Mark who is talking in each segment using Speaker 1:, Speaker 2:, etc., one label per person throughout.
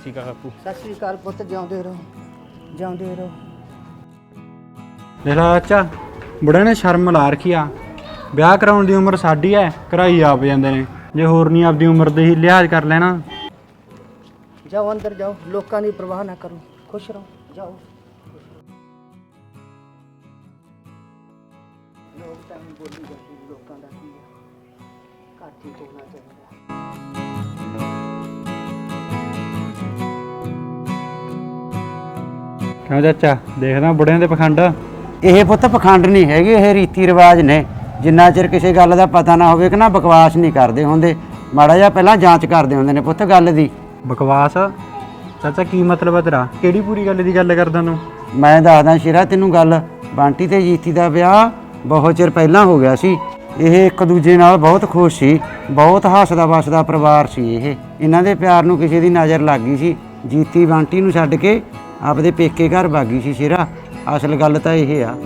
Speaker 1: ਸ਼੍ਰੀ ਅਕਾਲ ਬਾਪੂ
Speaker 2: ਸਤਿ ਸ੍ਰੀ ਅਕਾਲ ਪੁੱਤ ਜਿਉਂਦੇ ਰਹੋ ਜਿਉਂਦੇ ਰਹੋ।
Speaker 3: ਦੇਖ ਲਾ ਚਾਚਾ ਬੁੜੇ ਨੇ ਸ਼ਰਮ ਲਾ ਰੱਖੀ ਆ। ਵਿਆਹ ਕਰਾਉਣ ਦੀ ਉਮਰ ਸਾਡੀ ਐ ਕਰਾਈ ਆਪ ਜਾਂਦੇ ਨੇ। ਜੇ ਹੋਰ ਨਹੀਂ ਆਪਦੀ ਉਮਰ ਦੇ ਹੀ ਲਿਹਾਜ਼ ਕਰ ਲੈਣਾ।
Speaker 2: ਜਾਓ ਅੰਦਰ ਜਾਓ ਲੋਕਾਂ ਦੀ ਪਰਵਾਹ ਨਾ ਕਰੋ ਖੁਸ਼ ਰਹੋ ਜਾਓ। ਲੋਕ ਤਾਂ ਐਂ ਬੋਲੀ ਜਾਂਦੇ ਨੇ, ਲੋਕਾਂ ਦਾ ਕੀ ਹੀ ਹੋਣਾ ਚਾਹੀਦਾ।
Speaker 3: ਕਿਉਂ ਚਾਚਾ ਦੇਖਦਾ ਬੁੜਿਆਂ ਦੇ ਪਖੰਡ।
Speaker 4: ਇਹ ਪੁੱਤ ਪਖੰਡ ਨਹੀਂ ਹੈਗੇ ਇਹ ਰੀਤੀ ਰਿਵਾਜ ਨੇ। ਜਿੰਨਾ ਚਿਰ ਕਿਸੇ ਗੱਲ ਦਾ ਪਤਾ ਨਾ ਹੋਵੇ ਕਿ ਨਾ ਬਕਵਾਸ ਨਹੀਂ ਕਰਦੇ ਹੁੰਦੇ। ਮਾੜਾ ਜਿਹਾ ਪਹਿਲਾਂ ਜਾਂਚ ਕਰਦੇ ਹੁੰਦੇ ਨੇ ਪੁੱਤ ਗੱਲ ਦੀ।
Speaker 3: ਬਕਵਾਸ? ਚਾਚਾ ਕੀ ਮਤਲਬ ਹੈ ਤੇਰਾ? ਕਿਹੜੀ ਪੂਰੀ ਗੱਲ ਦੀ ਗੱਲ ਕਰਦਾ ਤੂੰ?
Speaker 4: ਮੈਂ ਦੱਸਦਾ ਸ਼ੇਰਾ ਤੈਨੂੰ ਗੱਲ। ਬੰਟੀ ਤੇ ਜੀਤੀ ਦਾ ਵਿਆਹ ਬਹੁਤ ਚਿਰ ਪਹਿਲਾਂ ਹੋ ਗਿਆ ਸੀ। ਇਹ ਇੱਕ ਦੂਜੇ ਨਾਲ ਬਹੁਤ ਖੁਸ਼ ਸੀ। ਬਹੁਤ ਹੱਸਦਾ ਵਸਦਾ ਪਰਿਵਾਰ ਸੀ ਇਹ। ਇਹਨਾਂ ਦੇ ਪਿਆਰ ਨੂੰ ਕਿਸੇ ਦੀ ਨਜ਼ਰ ਲੱਗ ਗਈ ਸੀ। ਜੀਤੀ ਬੰਟੀ ਨੂੰ ਛੱਡ ਕੇ ਆਪਦੇ ਪੇਕੇ ਘਰ ਬਾਗੀ ਸੀ ਸ਼ੇਰਾ। ਅਸਲ ਗੱਲ ਤਾਂ ਇਹ ਆ।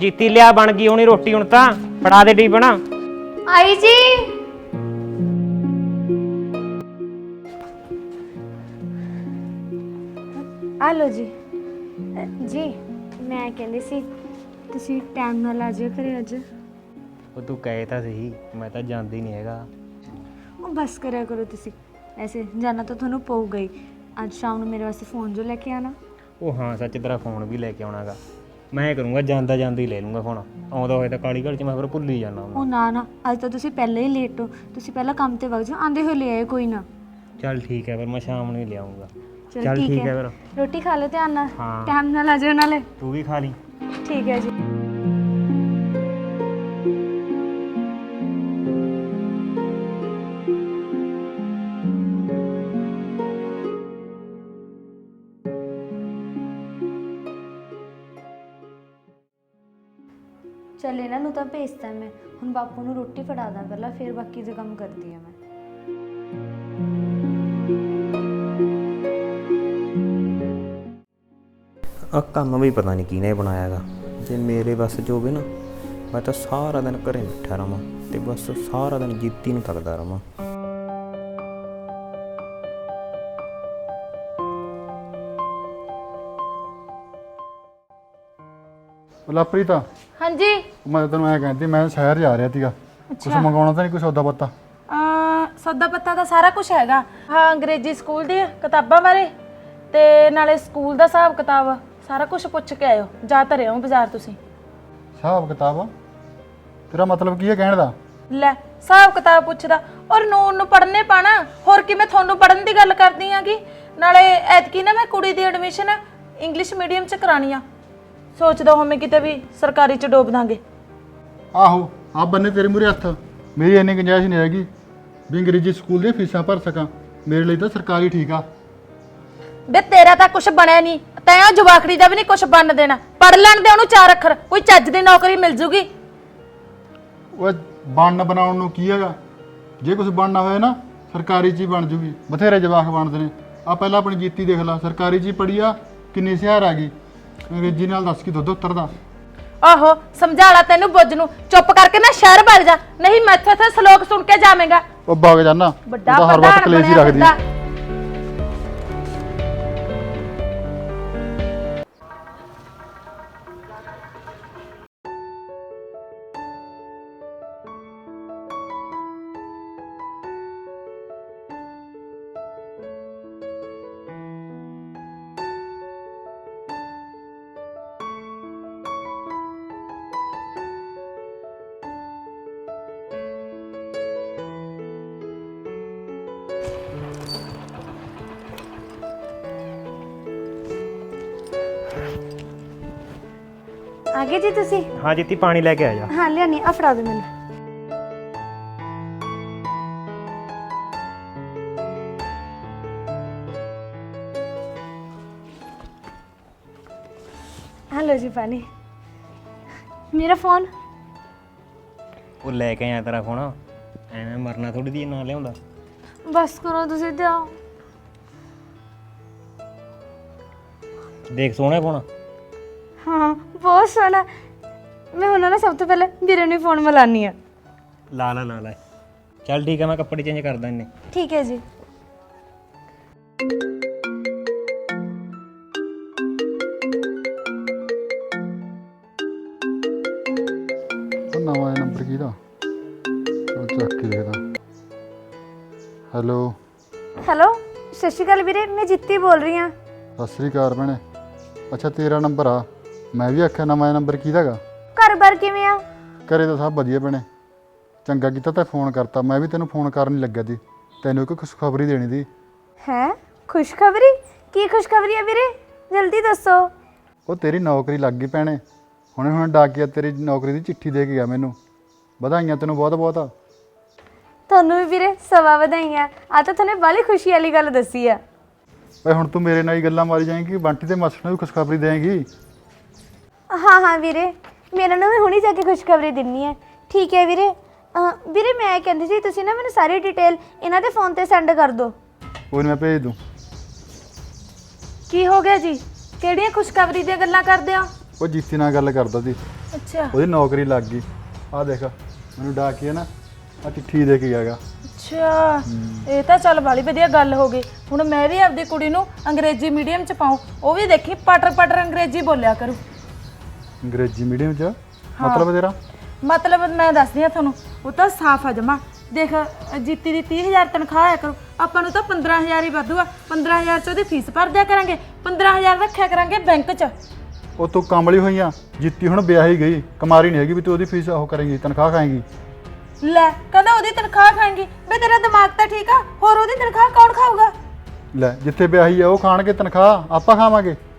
Speaker 1: ਜੀਤੀ ਲਿਆ ਬਣ ਗਈ ਹੁਣੀ ਰੋਟੀ ਹੁਣ ਤਾਂ। ਫੜਾ ਦੇ ਟੀਪਣ
Speaker 5: ਆਈ ਜੀ। ਆ ਲੋ ਜੀ। ਅ, ਜੀ ਮੈਂ ਕਹਿੰਦੀ ਸੀ ਤੁਸੀਂ ਟਾਈਮ ਨਾਲ ਆ ਜਿਓ ਘਰੇ ਅੱਜ।
Speaker 1: ਉਹ ਤੂੰ ਕਹੇ ਤਾਂ ਸਹੀ ਮੈਂ ਤਾਂ ਜਾਂਦੀ ਨਹੀਂ ਹੈਗਾ।
Speaker 5: ਉਹ ਬਸ ਕਰਿਆ ਕਰੋ ਤੁਸੀਂ। ਐਸੇ ਜਾਣਾ ਤਾਂ ਤੁਹਾਨੂੰ ਪਊਗਾ ਹੀ। ਅੱਜ ਸ਼ਾਮ ਨੂੰ ਮੇਰੇ ਵਾਸਤੇ ਫੋਨ ਜੋ ਲੈ ਕੇ ਆਣਾ
Speaker 1: ਉਹ ਹਾਂ ਸੱਚ ਤੇਰਾ ਫੋਨ ਵੀ ਲੈ ਕੇ ਆਉਣਾਗਾ। ਮੈਂ ਕਰੂੰਗਾ ਜਾਂਦਾ ਜਾਂਦਾ ਲੈ ਲੂੰਗਾ ਫੋਨ। ਆਉਂਦਾ ਹੋਏ ਤਾਂ ਕਾਲੀ ਘੜ ਚ ਮੈਂ ਫਿਰ ਭੁੱਲ ਹੀ ਜਾਣਾ
Speaker 5: ਉਹ ਨਾ ਨਾ ਅੱਜ ਤਾਂ ਤੁਸੀਂ ਪਹਿਲਾਂ ਹੀ ਲੇਟ ਹੋ। ਤੁਸੀਂ ਪਹਿਲਾਂ ਕੰਮ ਤੇ ਵਗ ਜਾਓ ਆਂਦੇ ਹੋਏ ਲੈ ਆਏ ਕੋਈ ਨਾ।
Speaker 1: ਚੱਲ ਠੀਕ ਹੈ ਫਿਰ ਮੈਂ ਸ਼ਾਮ ਨੂੰ ਹੀ ਲਿਆਉਂਗਾ
Speaker 5: ਚਲੋ ਠੀਕ
Speaker 1: ਹੈ। ਫਿਰ।
Speaker 5: ਰੋਟੀ ਖਾ ਲਓ ਧਿਆਨ ਨਾਲ।
Speaker 1: ਹਾਂ।
Speaker 5: ਟਾਈਮ ਨਾਲ ਆ ਜਾਓ ਨਾਲੇ।
Speaker 1: ਤੂੰ ਵੀ ਖਾ ਲਈ।
Speaker 5: ਠੀਕ ਹੈ ਜੀ। ਚੱਲ ਇਹਨਾਂ ਨੂੰ ਤਾਂ ਭੇਜਤਾ ਮੈਂ। ਹੁਣ ਬਾਪੂ ਨੂੰ ਰੋਟੀ ਫੜਾ ਦਾਂ ਪਹਿਲਾਂ ਫਿਰ ਬਾਕੀ ਦੇ ਕੰਮ ਕਰਦੀ ਆ ਮੈਂ।
Speaker 1: ਆ ਕੰਮ ਵੀ ਪਤਾ ਨਹੀਂ ਕਿਹਨੇ ਬਣਾਇਆਗਾ ਜੇ ਮੇਰੇ ਬਸ ਚ ਹੋਵੇ ਨਾ ਮੈਂ ਤਾਂ ਸਾਰਾ ਦਿਨ ਘਰੇ ਬੈਠਾ ਰਵਾਂ ਤੇ ਬਸ ਸਾਰਾ ਦਿਨ ਜੀਤੀ ਨੂੰ ਤੱਕਦਾ ਰਵਾਂ।
Speaker 6: ਲਵਪ੍ਰੀਤ
Speaker 5: ਹਾਂਜੀ।
Speaker 6: ਮੈਂ ਤੈਨੂੰ ਐ ਕਹਿੰਦੀ ਮੈਂ ਸ਼ਹਿਰ ਜਾ ਰਿਹਾ ਸੀਗਾ। ਕੁਝ ਮੰਗਾਉਣਾ ਤਾਂ ਨਹੀਂ ਕੁਝ ਸੌਦਾ ਪੱਤਾ?
Speaker 7: ਅ ਸੌਦਾ ਪੱਤਾ ਦਾ ਸਾਰਾ ਕੁਝ ਹੈਗਾ। ਹਾਂ ਅੰਗਰੇਜ਼ੀ ਸਕੂਲ ਦੀ ਕਿਤਾਬਾਂ ਬਾਰੇ ਤੇ ਨਾਲੇ ਸਕੂਲ ਦਾ ਹਿਸਾਬ ਕਿਤਾਬ ਸਾਰਾ ਕੁਝ ਪੁੱਛ ਕੇ ਆਇਓ। ਜਾ ਧਰੇ ਹੋ ਬਾਜ਼ਾਰ ਤੁਸੀਂ।
Speaker 6: ਹਿਸਾਬ ਕਿਤਾਬ? ਤੇਰਾ ਮਤਲਬ ਕੀ ਹੈ ਕਹਿਣ ਦਾ?
Speaker 7: ਲੈ ਹਿਸਾਬ ਕਿਤਾਬ ਪੁੱਛਦਾ। ਔਰ ਨੂਨ ਨੂੰ ਪੜ੍ਹਨੇ ਪਾਣਾ। ਹੋਰ ਕਿਵੇਂ ਤੁਹਾਨੂੰ ਪੜਨ ਦੀ ਗੱਲ ਕਰਦੀ ਆਂਗੀ ਨਾਲੇ ਐਤਕੀ ਨਾ ਮੈਂ ਕੁੜੀ ਦੀ ਐਡਮਿਸ਼ਨ ਇੰਗਲਿਸ਼ ਮੀਡੀਅਮ ਚ ਕਰਾਣੀ ਆ। ਸੋਚਦਾ ਹੋਵੇਂ ਕਿਤੇ ਵੀ ਸਰਕਾਰੀ ਚ ਡੋਬ ਦਾਂਗੇ।
Speaker 6: ਆਹੋ ਆ ਬੰਨੇ ਤੇਰੇ ਮੂਰੇ ਹੱਥ। ਮੇਰੀ ਇੰਨੀ ਗੁੰਜਾਇਸ਼ ਨਹੀਂ ਹੈਗੀ ਵੀ ਅੰਗਰੇਜ਼ੀ ਸਕੂਲ ਦੀਆਂ ਫੀਸਾਂ ਭਰ ਸਕਾਂ। ਮੇਰੇ ਲਈ ਤਾਂ ਸਰਕਾਰੀ ਠੀਕ ਆ।
Speaker 7: ਬੇ ਤੇਰਾ ਤਾਂ ਕੁਝ ਬਣਿਆ ਨਹੀਂ। ਤੈਂ ਉਹ ਜਵਾਕੜੀ ਦਾ ਵੀ ਨਹੀਂ ਕੁਝ ਬਣ ਦੇਣਾ। ਪੜ ਲੈਣ ਦੇ ਉਹਨੂੰ ਚਾਰ ਅੱਖਰ। ਕੋਈ ਚੱਜ ਦੀ ਨੌਕਰੀ ਮਿਲ ਜੂਗੀ।
Speaker 6: ਉਹ ਬਣਨ ਬਣਾਉਣ ਨੂੰ ਕੀ ਹੈਗਾ? ਜੇ ਕੁਝ ਬਣਨਾ ਹੋਇਆ ਨਾ ਸਰਕਾਰੀ ਚ ਹੀ ਬਣ ਜੂਗੀ। ਬਥੇਰੇ ਜਵਾਕ ਬਣਦੇ ਨੇ। ਆ ਪਹਿਲਾਂ ਆਪਣੀ ਜੀਤੀ ਦੇਖ ਲੈ। ਸਰਕਾਰੀ ਚ ਹੀ ਪੜੀ ਆ ਕਿੰਨੀ ਸਿਆਰ ਆ ਗਈ। ਅੰਗਰੇਜ਼ੀ ਨਾਲ ਦੱਸ ਕੀ ਦੁੱਧ ਉਤਰਦਾ
Speaker 7: ਆਹੋ ਸਮਝਾਲਾ ਤੈਨੂੰ ਬੁੱਝ ਨੂੰ। ਚੁੱਪ ਕਰਕੇ ਨਾ ਸ਼ਹਿਰ ਭੱਜ ਜਾ। ਨਹੀਂ ਮੈਂ ਇੱਥੇ ਇੱਥੇ ਸਲੋਕ ਸੁਣ ਕੇ ਜਾਵੇਂਗਾ।
Speaker 6: ਉਹ ਵਗ
Speaker 7: ਵੱਡਾ
Speaker 6: ਉਹ ਤਾਂ ਹਰ
Speaker 7: ਪ੍ਰਧਾਨ
Speaker 6: ਕਲੇਸ਼ ਹੀ
Speaker 7: ਬਣਿਆ
Speaker 6: ਰੱਖਦੀ।
Speaker 5: ਜੀ ਤੁਸੀਂ?
Speaker 1: ਹਾਂ ਜੀਤੀ ਪਾਣੀ ਲੈ ਕੇ ਆ ਜਾ।
Speaker 5: ਹਾਂ ਲਿਆਨੀ ਆ ਫੜਾ ਦਿਓ ਮੈਨੂੰ। ਹੈਲੋ ਜੀ ਪਾਣੀ। ਮੇਰਾ ਫੋਨ?
Speaker 1: ਉਹ ਲੈ ਕੇ ਆਇਆ ਤੇਰਾ ਫੋਨ। ਐਵੇਂ ਮਰਨਾ ਥੋੜੀ ਦੀ ਨਾ ਲਿਆਉਂਦਾ।
Speaker 5: ਬਸ ਕਰੋ ਤੁਸੀਂ ਤੇ ਆਓ।
Speaker 1: ਦੇਖ ਸੋਹਣਾ ਫੋਨ
Speaker 5: ਬਹੁਤ ਸੋਹਣਾ। ਮੈਂ ਉਹਨਾਂ ਨਾਲ ਸਭ ਤੋਂ ਪਹਿਲਾਂ ਵੀਰੇ ਨੂੰ ਫੋਨ ਮਿਲਾਨੀ ਆ।
Speaker 1: ਲਾ ਲਾ ਲਾ ਲਾ। ਚੱਲ ਠੀਕ ਹੈ ਮੈਂ ਕੱਪੜੇ ਚੇਂਜ ਕਰਦਾ ਇਹਨੇ।
Speaker 5: ਠੀਕ ਹੈ ਜੀ।
Speaker 6: ਉਹ ਨਵਾਂ ਨੰਬਰ ਕਿਹਦਾ? ਉਹ ਚੱਕ ਕੇ ਦੇਖਦਾ। ਹੈਲੋ
Speaker 5: ਹੈਲੋ ਸਤਿ ਸ਼੍ਰੀ ਅਕਾਲ ਵੀਰੇ ਮੈਂ ਜਿੱਤੀ ਬੋਲ ਰਹੀ ਆ
Speaker 6: ਸਤਿ ਸ੍ਰੀ ਅਕਾਲ ਭੈਣੇ। ਅੱਛਾ ਤੇਰਾ ਨੰਬਰ ਆ। ਮੈਂ ਵੀ ਆਖਿਆ ਨਵਾਂ ਨੰਬਰ ਕਿਹਦਾਗਾ
Speaker 5: ਘਰ-ਬਾਰ ਕਿਵੇਂ ਆ?
Speaker 6: ਘਰੇ ਤਾਂ ਸਭ ਵਧੀਆ ਭੈਣੇ। ਚੰਗਾ ਕੀਤਾ ਤਾਂ ਫੋਨ ਕਰਤਾ। ਮੈਂ ਵੀ ਤੈਨੂੰ ਫੋਨ ਕਰਨ ਹੀ ਲੱਗਾ ਸੀ। ਤੈਨੂੰ ਇੱਕ ਖੁਸ਼ਖਬਰੀ ਦੇਣੀ ਸੀ।
Speaker 5: ਹੈ? ਖੁਸ਼ਖਬਰੀ? ਕੀ ਖੁਸ਼ਖਬਰੀ ਹੈ ਵੀਰੇ? ਜਲਦੀ ਦੱਸੋ।
Speaker 6: ਉਹ ਤੇਰੀ ਨੌਕਰੀ ਲੱਗ ਗਈ ਭੈਣੇ। ਹੁਣੇ ਹੁਣ ਡਾਕੀਆ ਤੇਰੀ ਨੌਕਰੀ ਦੀ ਚਿੱਠੀ ਦੇ ਕੇ ਗਿਆ ਮੈਨੂੰ। ਵਧਾਈਆਂ ਤੈਨੂੰ ਬਹੁਤ ਬਹੁਤ।
Speaker 5: ਤੁਹਾਨੂੰ ਵੀ ਵੀਰੇ ਸਵਾ ਵਧਾਈਆਂ। ਆ ਤਾਂ ਤੁਹਾਨੂੰ ਬਾਲੀ ਖੁਸ਼ੀ ਵਾਲੀ ਗੱਲ ਦੱਸੀ ਆ।
Speaker 6: ਓਏ ਹੁਣ ਤੂੰ ਮੇਰੇ ਨਾਲ ਹੀ ਗੱਲਾਂ ਮਾਰੀ ਜਾਏਂਗੀ। ਬੰਟੀ ਤੇ ਮਾਸੜ ਨੂੰ ਵੀ ਖੁਸ਼ਖਬਰੀ ਦੇਂਗੀ
Speaker 5: ਹਾਂ ਹਾਂ ਵੀਰੇ। ਮੇਰਾ ਨੂੰ ਵੀ ਹੁਣੀ ਜਾ ਕੇ ਖੁਸ਼ਖਬਰੀ ਦਿੰਨੀ ਹੈ ਠੀਕ ਹੈ ਵੀਰੇ। ਅਹ, ਵੀਰੇ ਮੈਂ ਇਹ ਕਹਿੰਦੀ ਸੀ ਤੁਸੀਂ ਨਾ ਮੈਨੂੰ ਸਾਰੀ ਡਿਟੇਲ ਇਹਨਾਂ ਦੇ ਫੋਨ ਤੇ ਸੈਂਡ ਕਰ ਦਿਓ।
Speaker 6: ਉਹ ਮੈਂ ਭੇਜ ਦੂੰ।
Speaker 7: ਕੀ ਹੋ ਗਿਆ ਜੀ? ਕਿਹੜੀਆਂ ਖੁਸ਼ਖਬਰੀ ਦੀਆਂ ਗੱਲਾਂ ਕਰਦੇ ਹੋ?
Speaker 6: ਉਹ ਜੀਤੀ ਨਾਲ ਗੱਲ ਕਰਦਾ ਸੀ।
Speaker 7: ਅੱਛਾ।
Speaker 6: ਉਹਦੀ ਨੌਕਰੀ ਲੱਗ ਗਈ। ਆਹ ਦੇਖ ਮੈਨੂੰ ਡਾਕੀਆ ਨਾ ਆ ਚਿੱਠੀ ਦੇ ਕੇ ਗਿਆਗਾ
Speaker 7: ਅੱਛਾ। ਇਹ ਤਾਂ ਚੱਲ ਬਾਲੀ ਵਧੀਆ ਗੱਲ ਹੋ ਗਈ। ਹੁਣ ਮੈਂ ਵੀ ਆਪਦੀ ਕੁੜੀ ਨੂੰ ਅੰਗਰੇਜ਼ੀ ਮੀਡੀਅਮ ਚ ਪਾਉ। ਉਹ ਵੀ ਦੇਖੀ ਪਟਰ ਪਟਰ ਅੰਗਰੇਜ਼ੀ ਬੋਲਿਆ ਕਰੂ।
Speaker 6: ਅੰਗਰੇਜ਼ੀ ਮੀਡੀਅਮ ਚ। ਮਤਲਬ ਤੇਰਾ?
Speaker 7: ਮਤਲਬ ਮੈਂ ਦੱਸਦੀ ਆ ਤੁਹਾਨੂੰ ਉਹ ਤਾਂ ਸਾਫ਼ ਆ ਜਮਾ। ਦੇਖ ਜੀਤੀ ਦੀ 30000 ਤਨਖਾਹ ਆਇਆ ਕਰੂ। ਆਪਾਂ ਨੂੰ ਤਾਂ 15000 ਹੀ ਵਾਧੂ ਆ। 15000 ਚ ਉਹਦੀ ਫੀਸ ਭਰ ਦਿਆ ਕਰਾਂਗੇ। 15000 ਰੱਖਿਆ ਕਰਾਂਗੇ ਬੈਂਕ 'ਚ।
Speaker 6: ਉਹ ਤੂੰ ਕਮਲੀ ਹੋਈ ਆ। ਜਿੱਤੀ ਹੁਣ ਵਿਆਹੀ ਗਈ। ਕੁਮਾਰੀ ਨਹੀਂ ਹੈਗੀ ਵੀ ਤੂੰ ਉਹਦੀ ਫੀਸ ਉਹ ਕਰੇਂਗੀ ਤਨਖਾਹ ਖਾਏਂਗੀ।
Speaker 7: ਲੈ ਕਹਿੰਦਾ ਉਹਦੀ ਤਨਖਾਹ ਖਾਏਂਗੀ। ਬੇ ਤੇਰਾ ਦਿਮਾਗ ਤਾਂ ਠੀਕ ਆ। ਹੋਰ ਉਹਦੀ ਤਨਖਾਹ ਕੌਣ ਖਾਊਗਾ?
Speaker 6: ਲੈ ਜਿੱਥੇ ਵਿਆਹੀ ਆ ਉਹ ਖਾਣਗੇ ਤਨਖਾਹ। ਆਪਾਂ ਖਾਵਾਂਗੇ।
Speaker 7: ਖਾਣਗੇ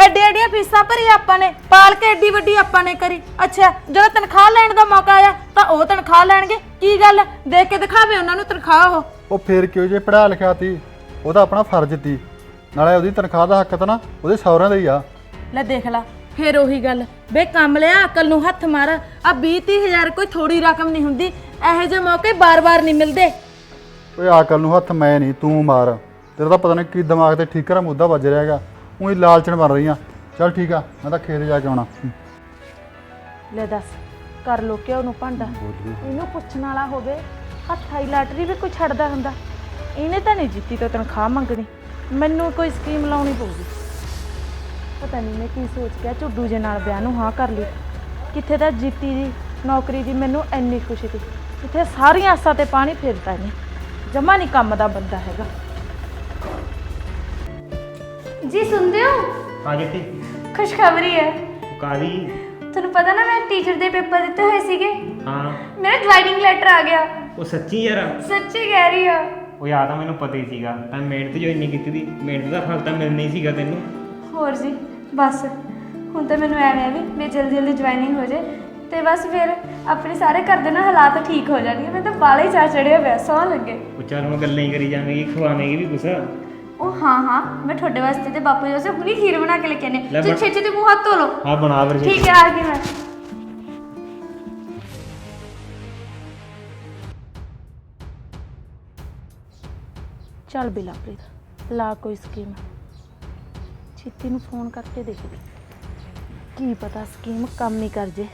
Speaker 7: ਐਡੀ ਐਡੀਆਂ ਫੀਸਾਂ ਭਰੀ ਆਪਾਂ ਨੇ ਪਾਲ ਕੇ ਐਡੀ ਵੱਡੀ ਆਪਾਂ ਨੇ ਕਰੀ। ਅੱਛਾ ਜਦੋਂ ਤਨਖਾਹ ਲੈਣ ਦਾ ਮੌਕਾ ਆਇਆ ਤਾਂ ਉਹ ਤਨਖਾਹ ਲੈਣਗੇ? ਕੀ ਗੱਲ? ਦੇਖ ਕੇ ਦਿਖਾਵੇ ਉਹਨਾਂ ਨੂੰ ਤਨਖਾਹ ਉਹ।
Speaker 6: ਉਹ ਫੇਰ ਕਿਉਂ ਜੇ ਪੜਾ ਲਿਖਿਆ ਤੀ? ਉਹਦਾ ਆਪਣਾ ਫਰਜ਼ ਤੀ। ਨਾਲੇ ਉਹਦੀ ਤਨਖਾਹ ਦਾ ਹੱਕ ਤਾਂ ਨਾ ਉਹਦੇ ਸਹੁਰਿਆਂ ਦਾ ਹੀ ਆ।
Speaker 7: ਲੈ ਦੇਖ ਲਾ ਫੇਰ ਉਹੀ ਗੱਲ। ਬੇ ਕੰਮ ਲਿਆ ਅਕਲ ਨੂੰ ਹੱਥ ਮਾਰ। ਆ 20 ਹਜ਼ਾਰ ਕੋਈ ਥੋੜੀ ਰਕਮ ਨਹੀਂ ਹੁੰਦੀ। ਇਹੋ ਜਿਹੇ ਮੌਕੇ ਬਾਰ-ਬਾਰ ਨਹੀਂ ਮਿਲਦੇ।
Speaker 6: ਓਏ ਆਕਲ ਨੂੰ ਹੱਥ ਮੈਂ ਨਹੀਂ ਤੂੰ ਮਾਰ। ਤੇਰਾ ਤਾਂ ਪਤਾ ਨਹੀਂ ਕੀ ਦਿਮਾਗ ਤੇ ਠੀਕਰਾ ਮੁੱਦਾ ਵੱਜ ਰਿਹਾ ਹੈਗਾ। ਉਹੀ ਲਾਲਚਣ ਬਣ ਰਹੀਆਂ। ਚੱਲ ਠੀਕ ਆ ਮੈਂ ਤਾਂ ਖੇਤ ਜਾ ਕੇ ਆਉਣਾ।
Speaker 7: ਲੈ ਦੱਸ ਕਰ ਲੋ ਕਿ ਉਹਨੂੰ ਭਾਂਡਾ? ਇਹਨੂੰ ਪੁੱਛਣ ਵਾਲਾ ਹੋਵੇ ਹੱਥ ਆਈ ਲਾਟਰੀ ਵੀ ਕੋਈ ਛੱਡਦਾ ਹੁੰਦਾ। ਇਹਨੇ ਤਾਂ ਨਹੀਂ ਜਿੱਤੀ ਤੋਂ ਤਨਖਾਹ ਮੰਗਣੀ। ਮੈਨੂੰ ਕੋਈ ਸਕੀਮ ਲਾਉਣੀ ਪਊਗੀ। ਪਤਾ ਨਹੀਂ ਮੈਂ ਕੀ ਸੋਚ ਕੇ ਝੁੱਡੂ ਜੇ ਨਾਲ ਵਿਆਹ ਨੂੰ ਹਾਂ ਕਰ ਲਈ। ਕਿੱਥੇ ਤਾਂ ਜਿੱਤੀ ਦੀ ਨੌਕਰੀ ਦੀ ਮੈਨੂੰ ਇੰਨੀ ਖੁਸ਼ੀ ਸੀ। ਕਿੱਥੇ ਸਾਰੀਆਂ ਆਸਾਂ ਤੇ ਪਾਣੀ ਫੇਰਦਾ ਇਹਨੇ ਜਮਾ ਨਹੀਂ ਕੰਮ ਦਾ ਬੰਦਾ ਹੈਗਾ।
Speaker 5: ਜੀ ਸੁਣਦੇ ਹੋ?
Speaker 1: ਹਾਂ ਜਿੱਤੀ
Speaker 5: ਖੁਸ਼ਖਬਰੀ ਹੈ।
Speaker 1: ਕਾਦੀ
Speaker 5: ਤੁਹਾਨੂੰ ਪਤਾ ਨਾ ਮੈਂ ਟੀਚਰ ਦੇ ਪੇਪਰ ਦਿੱਤੇ ਹੋਏ ਸੀਗੇ।
Speaker 1: ਹਾਂ।
Speaker 5: ਮੇਰਾ ਜੁਆਇਨਿੰਗ ਲੈਟਰ ਆ ਗਿਆ।
Speaker 1: ਉਹ ਸੱਚੀ ਯਾਰ?
Speaker 5: ਸੱਚੀ ਕਹਿ ਰਹੀ ਆ।
Speaker 1: ਉਹ ਯਾਦ ਤਾਂ ਮੈਨੂੰ ਪਤਾ ਹੀ ਸੀਗਾ। ਤਾਂ ਮਿਹਨਤ ਜੋ ਇੰਨੀ ਕੀਤੀ ਦੀ ਮਿਹਨਤ ਦਾ ਫਲ ਤਾਂ ਮਿਲਣਾ ਹੀ ਸੀਗਾ ਤੈਨੂੰ।
Speaker 5: ਹੋਰ ਜੀ ਬਸ। ਹੁਣ ਤਾਂ ਮੈਨੂੰ ਐਵੇਂ ਆ ਵੀ ਮੇਰੀ ਜਲਦੀ ਜਲਦੀ ਜੁਆਇਨਿੰਗ ਹੋ ਜਾਏ। ਤੇ ਬਸ ਫਿਰ ਆਪਣੇ ਸਾਰੇ ਘਰ ਦੇ ਨਾ ਹਾਲਾਤ ਠੀਕ ਹੋ ਜਾਣਗੇ। ਮੈਂ ਤਾਂ ਬਾਲੇ ਚਾਹ ਚੜਿਆ ਹੋਇਆ ਸੌ ਲੱਗੇ।
Speaker 1: ਉਹ ਚੱਲ ਹੁਣ ਗੱਲਾਂ ਹੀ ਕਰੀ ਜਾਵੇਂਗੀ ਖਵਾਵੇਂਗੀ ਵੀ ਕੁਛ।
Speaker 5: ਉਹ ਹਾਂ ਹਾਂ ਮੈਂ ਤੁਹਾਡੇ ਵਾਸਤੇ ਤੇ ਬਾਪੂ ਜੀ ਵਾਸਤੇ ਹੁਣੀ ਖੀਰ ਬਣਾ ਕੇ ਲੈ ਕੇ ਆਨੇ
Speaker 1: ਲੈ ਬਣ-
Speaker 5: ਛੇਤੀ ਤੇ ਮੂੰਹ ਹੱਥ ਧੋ ਲਓ।
Speaker 1: ਹਾਂ ਬਣਾ ਫਿਰ
Speaker 5: ਠੀਕ ਹੈ ਆ ਗਈ ਮੈਂ।
Speaker 7: ਚੱਲ ਬਿਲਾਪ੍ਰੀਤ ਲਾ ਕੋਈ ਸਕੀਮ। ਚਿੱਤੀ ਨੂੰ ਫੋਨ ਕਰਕੇ ਦੇਖਦੀ। ਕੀ ਪਤਾ ਸਕੀਮ ਕੰਮ ਹੀ ਕਰ ਜੇ।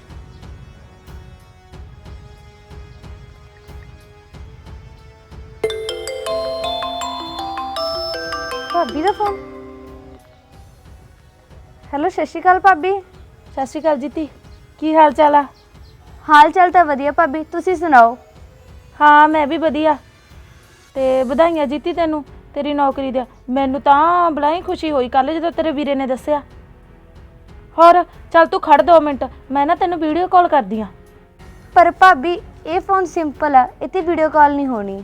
Speaker 5: ਭਾਬੀ ਦਾ ਫੋਨ ਹੈਲੋ ਸਤਿ ਸ਼੍ਰੀ ਅਕਾਲ ਭਾਬੀ।
Speaker 7: ਸਤਿ ਸ਼੍ਰੀ ਅਕਾਲ ਜੀਤੀ। ਕੀ ਹਾਲ ਚਾਲ ਆ?
Speaker 5: ਹਾਲ ਚਾਲ ਤਾਂ ਵਧੀਆ ਭਾਬੀ ਤੁਸੀਂ ਸੁਣਾਓ?
Speaker 7: ਹਾਂ ਮੈਂ ਵੀ ਵਧੀਆ। ਤੇ ਵਧਾਈਆਂ ਜੀਤੀ ਤੈਨੂੰ ਤੇਰੀ ਨੌਕਰੀ ਦੇ ਮੈਨੂੰ ਤਾਂ ਬਲਾਈ ਖੁਸ਼ੀ ਹੋਈ ਕੱਲ ਜਦੋਂ ਤੇਰੇ ਵੀਰੇ ਨੇ ਦੱਸਿਆ। ਹੋਰ ਚੱਲ ਤੂੰ ਖੜ ਦੋ ਮਿੰਟ ਮੈਂ ਨਾ ਤੈਨੂੰ ਵੀਡੀਓ ਕਾਲ ਕਰਦੀ ਆ।
Speaker 5: ਪਰ ਭਾਬੀ ਇਹ ਫੋਨ ਸਿੰਪਲ ਆ ਇੱਥੇ ਵੀਡੀਓ ਕਾਲ ਨਹੀਂ ਹੋਣੀ।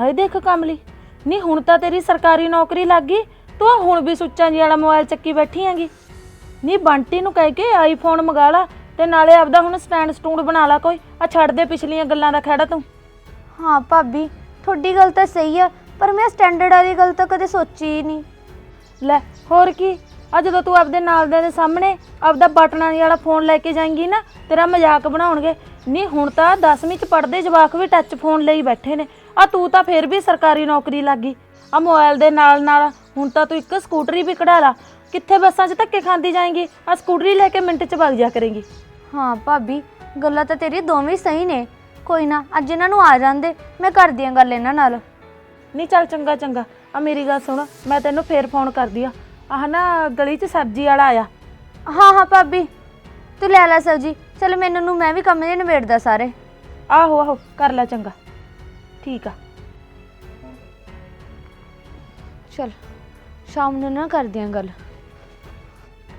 Speaker 7: ਹਾਏ ਦੇਖ ਕਮਲੀ ਨਹੀਂ ਹੁਣ ਤਾਂ ਤੇਰੀ ਸਰਕਾਰੀ ਨੌਕਰੀ ਲੱਗ ਗਈ ਤੂੰ ਆਹ ਹੁਣ ਵੀ ਸੁੱਚਾਂ ਜੀ ਵਾਲਾ ਮੋਬਾਈਲ ਚੱਕੀ ਬੈਠੀ ਆਂਗੀ ਨਹੀਂ ਬੰਟੀ ਨੂੰ ਕਹਿ ਕੇ ਆਈਫੋਨ ਮੰਗਾ ਲਾ ਤੇ ਨਾਲੇ ਆਪਦਾ ਹੁਣ ਸਟੈਂਡ ਸਟੂਡ ਬਣਾ ਲਾ ਕੋਈ ਆ ਛੱਡ ਦੇ ਪਿਛਲੀਆਂ ਗੱਲਾਂ ਦਾ ਖੜਾ ਤੂੰ।
Speaker 5: ਹਾਂ ਭਾਬੀ ਤੁਹਾਡੀ ਗੱਲ ਤਾਂ ਸਹੀ ਆ ਪਰ ਮੈਂ ਸਟੈਂਡਰਡ ਵਾਲੀ ਗੱਲ ਤਾਂ ਕਦੇ ਸੋਚੀ ਹੀ ਨਹੀਂ।
Speaker 7: ਲੈ ਹੋਰ ਕੀ ਆ ਜਦੋਂ ਤੂੰ ਆਪਦੇ ਨਾਲ ਦੇ ਸਾਹਮਣੇ ਆਪਦਾ ਬਟਨਾਂ ਵਾਲਾ ਫੋਨ ਲੈ ਕੇ ਜਾਏਂਗੀ ਨਾ ਤੇਰਾ ਮਜ਼ਾਕ ਬਣਾਉਣਗੇ। ਨਹੀਂ ਹੁਣ ਤਾਂ 10ਵੀਂ ਚ ਪੜਦੇ ਜਵਾਕ ਵੀ ਟੱਚ ਫੋਨ ਲਈ ਬੈਠੇ ਨੇ ਆ ਤੂੰ ਤਾਂ ਫੇਰ ਵੀ ਸਰਕਾਰੀ ਨੌਕਰੀ ਲੱਗੀ ਆ ਮੋਬਾਈਲ ਦੇ ਨਾਲ ਨਾਲ ਹੁਣ ਤਾਂ ਤੂੰ ਇੱਕ ਸਕੂਟਰੀ ਵੀ ਕਢਾ ਲਾ। ਕਿੱਥੇ ਬੱਸਾਂ 'ਚ ਧੱਕੇ ਖਾਂਦੀ ਜਾਏਂਗੀ? ਆ ਸਕੂਟਰੀ ਲੈ ਕੇ ਮਿੰਟ 'ਚ ਭੱਜ ਜਾ ਕਰੇਂਗੀ।
Speaker 5: ਹਾਂ ਭਾਬੀ ਗੱਲਾਂ ਤਾਂ ਤੇਰੀ ਦੋਵੇਂ ਸਹੀ ਨੇ। ਕੋਈ ਨਾ ਅੱਜ ਇਹਨਾਂ ਨੂੰ ਆ ਜਾਂਦੇ। ਮੈਂ ਕਰਦੀ ਆਂ ਗੱਲ ਇਹਨਾਂ ਨਾਲ।
Speaker 7: ਨਹੀਂ ਚੱਲ ਚੰਗਾ ਚੰਗਾ। ਆ ਮੇਰੀ ਗੱਲ ਸੁਣ ਮੈਂ ਤੈਨੂੰ ਫੇਰ ਫੋਨ ਕਰਦੀ ਆ ਆਹ ਨਾ ਗਲੀ 'ਚ ਸਬਜ਼ੀ ਵਾਲਾ ਆਇਆ।
Speaker 5: ਹਾਂ ਹਾਂ ਭਾਬੀ ਤੂੰ ਲੈ ਲੈ ਸਬਜੀ। ਚਲ ਮੈਨੂੰ ਨੂੰ ਮੈਂ ਵੀ ਕੰਮ ਦੇ ਨਿਬੇੜਦਾ ਸਾਰੇ।
Speaker 7: ਆਹੋ ਆਹੋ ਕਰ ਲੈ ਚੰਗਾ। ਠੀਕ ਆ।
Speaker 5: ਚਲ, ਸ਼ਾਮ ਨੂੰ ਨਾ ਕਰਦੀ ਆਂ ਗੱਲ।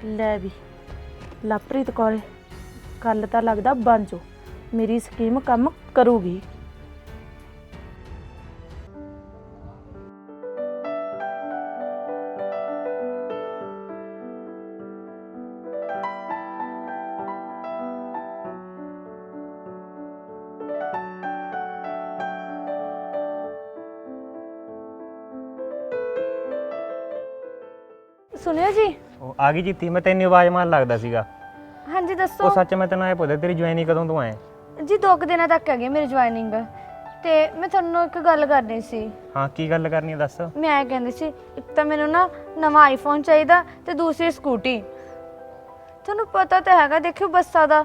Speaker 7: ਲੈ ਵੀ ਲਵਪ੍ਰੀਤ ਕੌਰ, ਗੱਲ ਤਾਂ ਲੱਗਦਾ ਬਣ ਜੋ ਮੇਰੀ ਸਕੀਮ ਕੰਮ ਕਰੂਗੀ।
Speaker 5: ਸੁਣਿਓ ਜੀ।
Speaker 1: ਉਹ ਆ ਗਈ ਜਿੱਤੀ ਮੈਂ ਤੈਨੂੰ ਆਵਾਜ਼ ਮਾਰਨ ਲੱਗਦਾ ਸੀਗਾ।
Speaker 5: ਹਾਂਜੀ
Speaker 1: ਉਹ
Speaker 5: ਦੱਸੋ
Speaker 1: ਸੱਚ ਮੈਂ ਤੈਨੂੰ ਐ ਪੁੱਛਦਾ ਤੇਰੀ ਜੁਆਇਨਿੰਗ ਕਦੋਂ ਤੋਂ ਆਏ?
Speaker 5: ਜੀ ਦੋ ਕੁ ਦਿਨਾਂ ਤੱਕ ਹੈਗੀ ਮੇਰੀ ਜੁਆਇਨਿੰਗ ਤੇ ਮੈਂ ਤੁਹਾਨੂੰ ਇੱਕ ਗੱਲ ਕਰਨੀ ਸੀ।
Speaker 1: ਹਾਂ ਕੀ ਗੱਲ ਕਰਨੀ ਹੈ ਦੱਸ।
Speaker 5: ਮੈਂ ਇਹ ਕਹਿੰਦੀ ਸੀ ਇੱਕ ਤਾਂ ਮੈਨੂੰ ਨਾ ਨਵਾਂ ਆਈਫੋਨ ਚਾਹੀਦਾ ਤੇ ਦੂਸਰੀ ਸਕੂਟੀ ਤੁਹਾਨੂੰ ਪਤਾ ਤਾਂ ਹੈਗਾ ਦੇਖਿਓ ਬੱਸਾਂ ਦਾ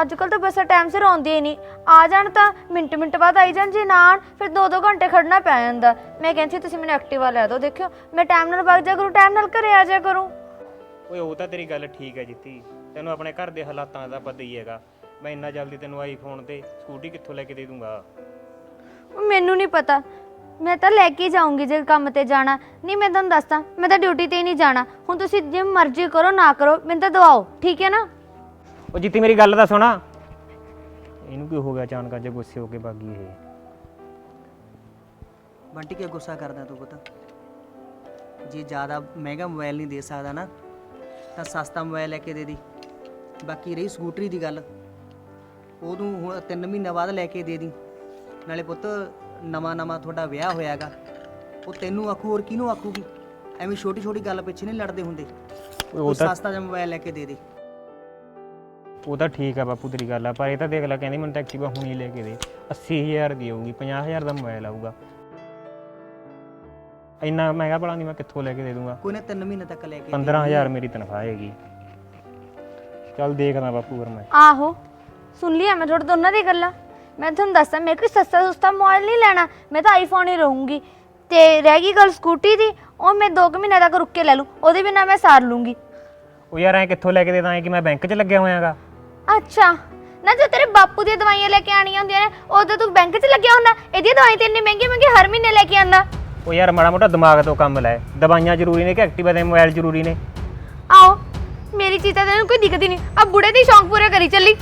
Speaker 5: ਅੱਜ ਕੱਲ ਤਾਂ ਬੱਸਾਂ ਟਾਈਮ ਸਿਰ ਆਉਂਦੀਆਂ ਹੀ ਨਹੀਂ। ਆ ਜਾਣ ਤਾਂ ਮਿੰਟ ਮਿੰਟ ਬਾਅਦ ਆਈ ਜਾਣ ਜੇ ਨਾ ਆਉਣ ਫਿਰ 2-2 ਘੰਟੇ ਖੜਨਾ ਪੈ ਜਾਂਦਾ। ਮੈਂ ਕਹਿੰਦੀ ਸੀ ਤੁਸੀਂ ਮੈਨੂੰ ਐਕਟਿਵਾ ਲੈ ਦਿਓ ਦੇਖਿਓ। ਮੈਂ ਟਾਈਮ ਨਾਲ ਵਗ ਜਾ ਕਰੂੰ ਟਾਈਮ ਨਾਲ ਘਰੇ ਆ ਜਾ ਕਰੂੰ।
Speaker 1: ਓਏ ਉਹ ਤਾਂ ਤੇਰੀ ਗੱਲ ਠੀਕ ਹੈ ਜਿੱਤੀ। ਤੈਨੂੰ ਆਪਣੇ ਘਰ ਦੇ ਹਾਲਾਤਾਂ ਦਾ ਪਤਾ ਹੀ ਹੈਗਾ। ਮੈਂ ਇੰਨਾ ਜਲਦੀ ਤੈਨੂੰ ਆਈਫੋਨ ਤੇ ਸਕੂਟੀ ਕਿੱਥੋਂ ਲੈ ਕੇ ਦੇ ਦੂੰਗਾ?
Speaker 5: ਉਹ ਮੈਨੂੰ ਨਹੀਂ ਪਤਾ। ਮੈਂ ਤਾਂ ਲੈ ਕੇ ਜਾਊਂਗੀ ਜੇ ਕੰਮ ਤੇ ਜਾਣਾ। ਨਹੀਂ ਮੈਂ ਤੁਹਾਨੂੰ ਦੱਸਦਾ ਮੈਂ ਤਾਂ ਡਿਊਟੀ ਤੇ ਹੀ ਨਹੀਂ ਜਾਣਾ। ਹੁਣ ਤੁਸੀਂ ਜੇ ਮਰਜ਼ੀ ਕਰੋ ਨਾ ਕਰੋ ਮੈਨੂੰ ਤਾਂ ਦਵਾਓ। ਠੀਕ ਹੈ ਨਾ?
Speaker 1: ਉਹ ਜਿੱਤੀ ਮੇਰੀ ਗੱਲ ਤਾਂ ਸੁਣਾ। ਇਹਨੂੰ ਕੀ ਹੋ ਗਿਆ ਅਚਾਨਕ ਅੱਜ ਗੁੱਸੇ ਹੋ ਕੇ ਬਾਗੀ ਇਹ?
Speaker 2: ਬੰਟੀ ਕਿਉਂ ਗੁੱਸਾ ਕਰਦਾ ਤੂੰ ਪਤਾ? ਜੇ ਜ਼ਿਆਦਾ ਮਹਿੰਗਾ ਮੋਬਾਈਲ ਨਹੀਂ ਦੇ ਸਕਦਾ ਨਾ ਤਾਂ ਸਸਤਾ ਮੋਬਾਈਲ ਲੈ ਕੇ ਦੇ ਦੀ। ਬਾਕੀ ਰਹੀ ਸਕੂਟਰੀ ਦੀ ਗੱਲ। ਉਹਨੂੰ ਹੁਣ 3 ਮਹੀਨੇ ਬਾਅਦ ਲੈ ਕੇ ਦੇ ਦੀ। ਨਾਲੇ ਪੁੱਤ ਨਵਾਂ ਨਵਾਂ ਤੁਹਾਡਾ ਵਿਆਹ ਹੋਇਆਗਾ। ਉਹ ਤੈਨੂੰ ਆਖੂ ਹੋਰ ਕਿਹਨੂੰ ਆਖੂਗੀ? ਐਵੇਂ ਛੋਟੀ ਛੋਟੀ ਗੱਲ ਪਿੱਛੇ ਨਹੀਂ ਲੜਦੇ ਹੁੰਦੇ। ਉਹ
Speaker 1: ਉਹ ਤਾਂ
Speaker 2: ਸਸਤਾ ਜਿਹਾ ਮੋਬਾਈਲ ਲੈ ਕੇ ਦੇ ਦੇ।
Speaker 1: ਉਹ ਤਾਂ ਠੀਕ ਆ ਬਾਪੂ ਤੇਰੀ ਗੱਲ ਆ ਪਰ ਇਹ ਤਾਂ ਦੇਖ ਲੈ ਕਹਿੰਦੀ ਮੈਨੂੰ ਤਾਂ ਐਕਟਿਵਾ ਹੁਣੀ ਲੈ ਕੇ ਦੇ 80000 ਦੀ ਆਊਗੀ 50000 ਦਾ ਮੋਬਾਈਲ ਆਊਗਾ। ਇੰਨਾ ਮਹਿੰਗਾ ਭਲਾ ਨਹੀਂ ਮੈਂ ਕਿੱਥੋਂ ਲੈ ਕੇ ਦੇ ਦੂੰਗਾ।
Speaker 2: ਕੋਈ ਨਾ 3 ਮਹੀਨੇ ਤੱਕ ਲੈ ਕੇ ਦੇ
Speaker 1: 15000 ਮੇਰੀ ਤਨਖਾਹ ਹੈਗੀ। ਚੱਲ ਦੇਖਦਾ ਬਾਪੂ ਫਿਰ ਮੈਂ।
Speaker 5: ਆਹੋ ਸੁਣ ਲਿਆ ਮੈਂ ਤੁਹਾਡੇ ਦੋਨਾਂ ਦੀ ਗੱਲਾਂ। ਮੈਂ ਤੁਹਾਨੂੰ ਦੱਸਾਂ ਮੇਰੇ ਕੋਲ ਸਸਤਾ ਸੁਸਤਾ ਮੋਬਾਈਲ ਨਹੀਂ ਲੈਣਾ। ਮੈਂ ਤਾਂ ਆਈਫੋਨ ਹੀ ਰਹੂੰਗੀ। ਤੇ ਰਹਿ ਗਈ ਗੱਲ ਸਕੂਟੀ ਦੀ ਉਹ ਮੈਂ 2 ਮਹੀਨੇ ਤੱਕ ਰੁੱਕ ਕੇ ਲੈ ਲੂੰ ਉਹਦੇ ਬਿਨਾ ਮੈਂ ਸਾਰ ਲੂੰਗੀ
Speaker 1: ਉਹ ਯਾਰ ਐ ਕਿੱਥੋਂ ਲੈ ਕੇ ਦੇ ਦਾਂ ਐਂ ਕਿ ਮੈਂ ਬੈਂਕ 'ਚ ਲੱਗਿਆ ਹੋਇਆਗਾ?
Speaker 5: ਅੱਛਾ। ਨਾ ਜੋ ਤੇਰੇ ਬਾਪੂ ਦੀਆਂ ਦਵਾਈਆਂ ਲੈ ਕੇ ਆਣੀਆਂ ਹੁੰਦੀਆਂ ਨੇ ਉਦੋਂ ਤੂੰ ਬੈਂਕ 'ਚ ਲੱਗਿਆ ਹੁੰਦਾ? ਇਹਦੀ ਦਵਾਈ ਤੇ ਇੰਨੀ ਮਹਿੰਗੀ ਮਹਿੰਗੀ ਹਰ ਮਹੀਨੇ ਲੈ ਕੇ ਆਂਦਾ
Speaker 1: ਉਹ ਯਾਰ ਮਾੜਾ ਮੋਟਾ ਦਿਮਾਗ ਤੋਂ ਕੰਮ ਲੈ। ਦਵਾਈਆਂ ਜ਼ਰੂਰੀ ਨੇ ਕਿ ਐਕਟਿਵਾ ਦੇ ਮੋਬਾਈਲ ਜ਼ਰੂਰੀ ਨੇ?
Speaker 5: ਆਓ ਮੇਰੀ ਚੀਜ਼ਾਂ ਤੇ ਕੋਈ ਦਿੱਕਤ ਹੀ ਨਹੀਂ। ਆ ਬੁੜੇ ਦੀ ਸ਼ੌਂਕ ਪੂਰੇ ਕਰੀ ਚੱਲੀ।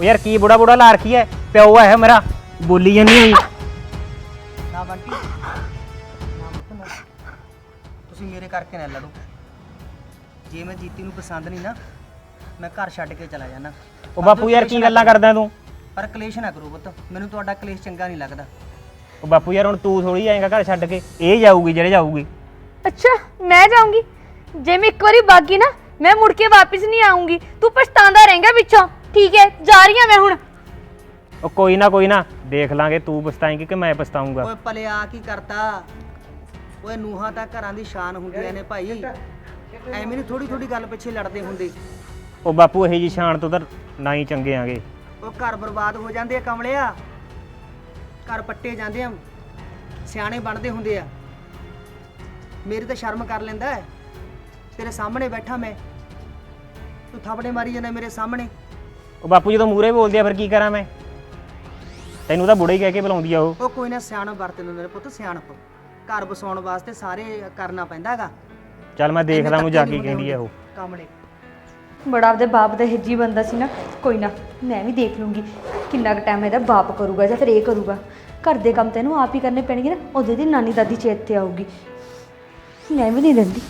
Speaker 1: ਉਹ ਯਾਰ ਕੀ ਬੁੜਾ ਬੁੜਾ ਲਾ ਰੱਖੀ ਐ? ਪਿਓ ਐ ਮੇਰਾ। ਬੋਲੀ ਜਾਂਦੀ ਹੋਈ।
Speaker 2: ਨਾ ਬੰਟੀ। ਨਾ ਪੁੱਤ ਨਾ। ਤੁਸੀਂ ਮੇਰੇ ਕਰਕੇ ਨਾ ਲੜੋ। ਜੇ ਮੈਂ ਜੀਤੀ ਨੂੰ ਪਸੰਦ ਨਹੀਂ ਨਾ ਮੈਂ ਘਰ ਛੱਡ ਕੇ ਚਲਾ ਜਾਣਾ
Speaker 1: ਉਹ ਬਾਪੂ ਯਾਰ ਕੀ ਗੱਲਾਂ ਕਰਦਾ ਤੂੰ?
Speaker 2: ਪਰ ਕਲੇਸ਼ ਨਾ ਕਰੋ ਪੁੱਤ ਮੈਨੂੰ ਤੁਹਾਡਾ ਕਲੇਸ਼ ਚੰਗਾ ਨਹੀਂ ਲੱਗਦਾ।
Speaker 1: ਉਹ ਬਾਪੂ ਯਾਰ ਹੁਣ ਤੂੰ ਥੋੜੀ ਆਏਗਾ ਘਰ ਛੱਡ ਕੇ ਇਹ ਜਾਊਗੀ ਜਿਹੜੇ ਜਾਊਗੀ।
Speaker 5: ਅੱਛਾ ਮੈਂ ਜਾਊਂਗੀ। ਜੇ ਮੈਂ ਇੱਕ ਵਾਰੀ ਬਾਗੀ ਨਾ ਮੈਂ ਮੁੜ ਕੇ ਵਾਪਸ ਨਹੀਂ ਆਉਂਗੀ ਤੂੰ ਪਛਤਾਉਂਦਾ ਰਹੇਂਗਾ ਪਿੱਛੋਂ ਠੀਕ ਹੈ ਜਾ ਰਹੀ ਹਾਂ ਮੈਂ ਹੁਣ।
Speaker 1: ਉਹ ਕੋਈ ਨਾ ਕੋਈ ਨਾ ਦੇਖ ਲਾਂਗੇ ਤੂੰ ਪਛਤਾਏਂਗੀ ਕਿ ਮੈਂ ਪਛਤਾਉਂਗਾ
Speaker 2: ਓਏ ਭਲਿਆ ਕੀ ਕਰਤਾ? ਓਏ ਨੂਹਾਂ ਤਾਂ ਘਰਾਂ ਦੀ ਸ਼ਾਨ ਹੁੰਦੀਆਂ ਨੇ ਭਾਈ। ਐਵੇਂ ਨਹੀਂ ਥੋੜੀ ਥੋੜੀ ਗੱਲ ਪਿੱਛੇ ਲੜਦੇ ਹੁੰਦੇ।
Speaker 1: ਉਹ ਬਾਪੂ ਇਹ ਜੀ ਸ਼ਾਨ ਤੋਂ ਤਾਂ ਨਾ ਹੀ ਚੰਗੇ ਆਂਗੇ।
Speaker 2: ਉਹ ਘਰ ਬਰਬਾਦ ਹੋ ਜਾਂਦੇ ਆ ਕਮਲਿਆ। ਘਰ ਪੱਟੇ ਜਾਂਦੇ ਆ ਸਿਆਣੇ ਬਣਦੇ ਹੁੰਦੇ ਆ। ਮੇਰੀ ਤਾਂ ਸ਼ਰਮ ਕਰ ਲੈਂਦਾ ਹੈ। ਤੇਰੇ ਸਾਹਮਣੇ ਬੈਠਾ ਮੈਂ। ਤੂੰ ਥਾਪੜੇ ਮਾਰੀ ਜਾਂਦਾ ਮੇਰੇ ਸਾਹਮਣੇ।
Speaker 1: ਉਹ ਬਾਪੂ ਜਦੋਂ ਮੂਰੇ ਬੋਲਦੀ ਆ ਫਿਰ ਕੀ ਕਰਾਂ ਮੈਂ? ਤੈਨੂੰ ਤਾਂ ਬੁੜਾ ਹੀ ਕਹਿ ਕੇ ਬੁਲਾਉਂਦੀ ਆ ਉਹ।
Speaker 2: ਉਹ ਕੋਈ ਨਾ ਸਿਆਣਪ ਵਰਤਨ ਹੁੰਦੇ ਨੇ ਪੁੱਤ ਸਿਆਣਪ। ਘਰ ਬਸਾਉਣ ਵਾਸਤੇ ਸਾਰੇ ਕਰਨਾ ਪੈਂਦਾਗਾ
Speaker 1: ਚੱਲ ਮੈਂ ਦੇਖਦਾ ਉਹਨੂੰ ਜਾ ਕੇ ਕਹਿੰਦੀ ਆ ਉਹ।
Speaker 2: ਕਮਲੇ।
Speaker 5: ਬੜਾ ਆਪਦੇ ਬਾਪ ਦਾ ਹਿੱਜੀ ਬੰਦਾ ਸੀ ਨਾ ਕੋਈ ਨਾ ਮੈਂ ਵੀ ਦੇਖ ਲੂੰਗੀ ਕਿੰਨਾ ਕੁ ਟਾਈਮ ਇਹਦਾ ਬਾਪ ਕਰੂਗਾ ਜਾਂ ਫਿਰ ਇਹ ਕਰੂਗਾ। ਘਰ ਦੇ ਕੰਮ ਤੈਨੂੰ ਆਪ ਹੀ ਕਰਨੇ ਪੈਣਗੇ ਨਾ ਉਹਦੇ ਦੀ ਨਾਨੀ ਦਾਦੀ ਚੇਤ ਤੇ ਆਊਗੀ। ਮੈਂ ਵੀ ਨਹੀਂ ਦਿੰਦੀ।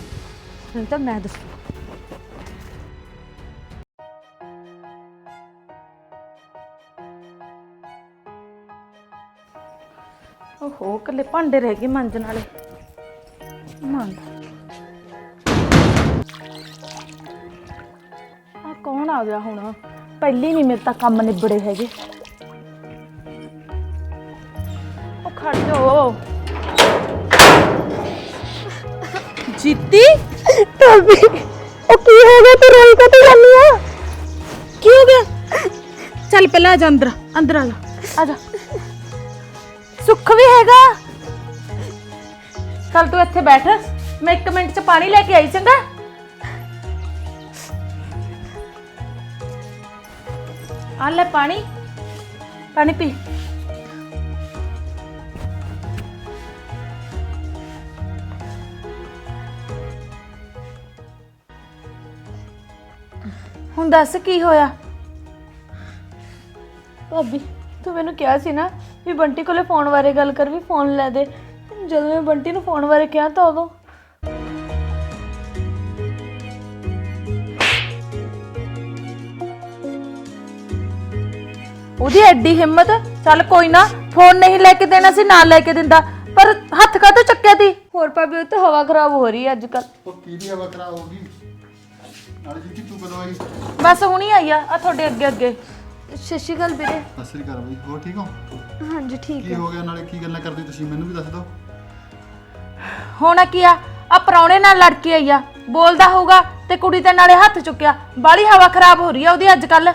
Speaker 5: ਹੁਣ ਤਾਂ ਮੈਂ ਦੱਸੂ।
Speaker 7: ਓਹੋ ਕੱਲੇ ਭਾਂਡੇ ਰਹਿ ਗਏ ਮਾਂਜਣ ਵਾਲੇ। ਮੰਨ ਆ ਗਿਆ ਹੁਣ। ਪਹਿਲੀ ਨਹੀਂ ਮੇਰੇ ਤਾਂ ਕੰਮ ਨਿਬੜੇ ਹੈਗੇ। ਉਹ ਖੜ ਜਾਓ ਜੀਤੀ?
Speaker 5: ਭਾਬੀ ਉਹ ਕੀ ਹੋ ਗਿਆ? ਤੂੰ ਰੋਈ ਕਦੋਂ ਜਾਂਦੀ ਆ?
Speaker 7: ਕੀ ਹੋ ਗਿਆ? ਚੱਲ ਪਹਿਲਾਂ ਆ ਜਾ ਅੰਦਰ ਅੰਦਰ ਆ ਜਾ ਆ ਜਾ। ਸੁੱਖ ਵੀ ਹੈਗਾ? ਚੱਲ ਤੂੰ ਇੱਥੇ ਬੈਠ। ਮੈਂ 1 ਮਿੰਟ ਚ ਪਾਣੀ ਲੈ ਕੇ ਆਈ ਚੰਗਾ? ਆ ਲੈ ਪਾਣੀ। ਪਾਣੀ ਪੀ। ਹੁਣ ਦੱਸ ਕੀ ਹੋਇਆ?
Speaker 5: ਭਾਬੀ, ਤੂੰ ਮੈਨੂੰ ਕਿਹਾ ਸੀ ਨਾ ਵੀ ਬੰਟੀ ਕੋਲੇ ਫੋਨ ਬਾਰੇ ਗੱਲ ਕਰ, ਵੀ ਫੋਨ ਲੈ ਦੇ। ਜਦੋਂ ਮੈਂ ਬੰਟੀ ਨੂੰ ਫੋਨ ਬਾਰੇ ਕਿਹਾ ਤਾਂ ਉਦੋਂ
Speaker 7: ਉਹਦੀ ਐਡੀ ਹਿੰਮਤ ਚੱਲ ਕੋਈ ਨਾ ਫੋਨ ਨਹੀਂ ਲੈ ਕੇ ਦੇਣਾ ਸੀ ਨਾ ਲੈ ਕੇ ਦਿੰਦਾ ਪਰ ਹੱਥ ਕਾ ਤੋਂ ਚੱਕਿਆ ਤੀ?
Speaker 5: ਹੋਰ ਭਾਬੀ ਉਹ ਤਾਂ ਹਵਾ ਖਰਾਬ ਹੋ ਰਹੀ ਹੈ ਅੱਜ ਕੱਲ
Speaker 6: ਉਹ ਕਿਹਦੀ ਹਵਾ ਖਰਾਬ ਹੋ ਗਈ? ਨਾਲੇ ਜੀ ਤੂੰ ਕਦੋਂ ਆਈ?
Speaker 7: ਬਸ ਹੁਣੀ ਆਈ ਆ ਆ ਤੁਹਾਡੇ ਅੱਗੇ ਅੱਗੇ।
Speaker 5: ਸਤਿ ਸ਼੍ਰੀ ਅਕਾਲ ਵੀਰੇ।
Speaker 6: ਸ੍ਰੀ ਅਕਾਲ ਬਈ ਹੋਰ ਠੀਕ ਹੋ?
Speaker 5: ਹਾਂਜੀ ਠੀਕ
Speaker 6: ਕੀ ਹੋ। ਗਿਆ? ਨਾਲੇ ਕੀ ਗੱਲਾਂ ਕਰਦੇ ਤੁਸੀਂ? ਮੈਨੂੰ ਵੀ ਦੱਸ ਦਿਓ।
Speaker 7: ਹੋਣਾ ਕੀ ਆ? ਆ ਪਰੌਣੇ ਨਾਲ ਲੜ ਕੇ ਆਈ ਆ। ਬੋਲਦਾ ਹੋਊਗਾ ਤੇ ਕੁੜੀ ਤੇ ਨਾਲੇ ਹੱਥ ਚੁੱਕਿਆ। ਬਾਲੀ ਹਵਾ ਖਰਾਬ ਹੋ ਰਹੀ ਆ ਉਹਦੀ ਅੱਜ ਕੱਲ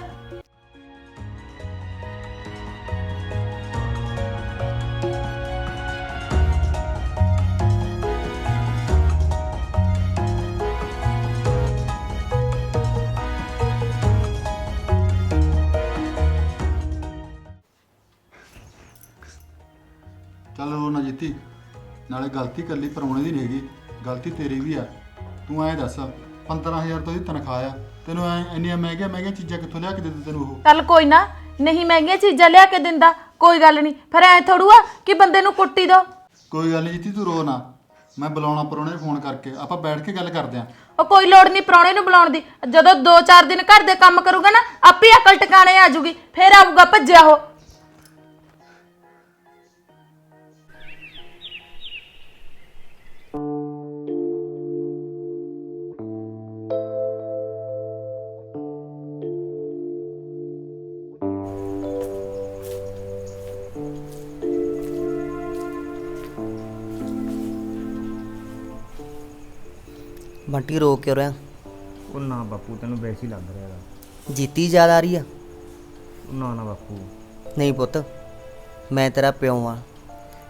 Speaker 6: ਚੱਲ ਹੋ ਨਾ ਜਿੱਤੀ। ਨਾਲੇ ਗਲਤੀ ਕੱਲੀ ਪਰਉਣੇ ਦੀ ਨਹੀਂ ਹੈਗੀ ਗਲਤੀ ਤੇਰੀ ਵੀ ਆ। ਤੂੰ ਐਂ ਦੱਸ 15000 ਤੋਂ ਦੀ ਤਨਖਾਹ ਆ। ਤੈਨੂੰ ਐ ਇੰਨੀਆਂ ਮਹਿੰਗੀਆਂ ਮਹਿੰਗੀਆਂ ਚੀਜ਼ਾਂ ਕਿੱਥੋਂ ਲਿਆ ਕੇ ਦੇ ਦੇ ਤੈਨੂੰ ਉਹ?
Speaker 7: ਚੱਲ ਕੋਈ ਨਾ ਨਹੀਂ ਮਹਿੰਗੀਆਂ ਚੀਜ਼ਾਂ ਲਿਆ ਕੇ ਦਿੰਦਾ ਕੋਈ ਗੱਲ ਨਹੀਂ ਫਿਰ ਐ ਥੋੜੂ ਆ ਕਿ ਬੰਦੇ ਨੂੰ ਕੁੱਟੀ ਦੋ।
Speaker 6: ਕੋਈ ਗੱਲ ਨਹੀਂ ਜਿੱਤੀ ਤੂੰ ਰੋ ਨਾ। ਮੈਂ ਬੁਲਾਉਣਾ ਪਰਉਣੇ ਨੂੰ ਫੋਨ ਕਰਕੇ ਆਪਾਂ ਬੈਠ ਕੇ ਗੱਲ ਕਰਦੇ ਆਂ।
Speaker 7: ਉਹ ਕੋਈ ਲੋੜ ਨਹੀਂ ਪ੍ਰਾਹੁਣੇ ਨੂੰ ਬੁਲਾਉਣ ਦੀ। ਜਦੋਂ 2-4 ਦਿਨ ਘਰ ਦੇ ਕੰਮ ਕਰੂਗਾ ਨਾ ਆਪੇ ਅਕਲ ਟਿਕਾਣੇ ਆ ਜੂਗੀ ਫੇਰ ਆਊਗਾ ਭੱਜਿਆ ਉਹ।
Speaker 8: ਬੰਟੀ ਰੋ ਕਿਉਂ ਰਿਹਾ।
Speaker 1: ਉਹ ਨਾ ਬਾਪੂ ਤੈਨੂੰ ਵੈਸੇ ਹੀ ਲੱਗ ਰਿਹਾ ਹੈਗਾ।
Speaker 8: ਜੀਤੀ ਯਾਦ ਆ ਰਹੀ ਆ?
Speaker 1: ਉਹ ਨਾ ਨਾ ਬਾਪੂ।
Speaker 8: ਨਹੀਂ ਪੁੱਤ ਮੈਂ ਤੇਰਾ ਪਿਓ ਆ।